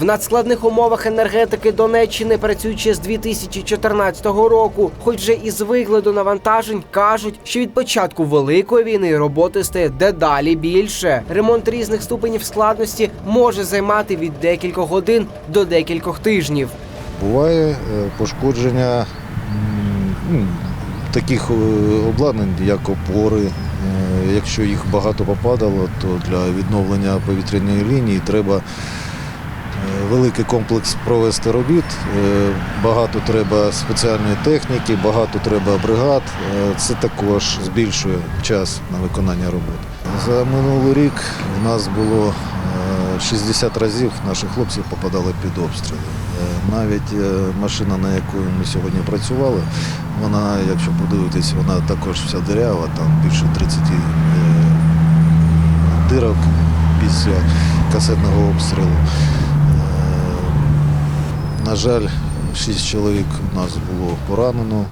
В надскладних умовах енергетики Донеччини працюють ще з 2014 року. Хоч вже і звикли до навантажень, кажуть, що від початку великої війни роботи стає дедалі більше. Ремонт різних ступенів складності може займати від декількох годин до декількох тижнів. Буває е, пошкодження ну, таких е, обладнань, як опори. Е, Якщо їх багато попадало, то для відновлення повітряної лінії треба великий комплекс провести робіт. Е, Багато треба спеціальної техніки, багато треба бригад. Е, Це також збільшує час на виконання роботи. За минулий рік в нас було е, 60 разів наші хлопці попадали під обстріли. Е, Навіть е, машина, на яку ми сьогодні працювали, вона, якщо подивитись, вона також вся дирява, там більше 30 е, дирок після касетного обстрілу. На жаль, шість чоловік у нас було поранено.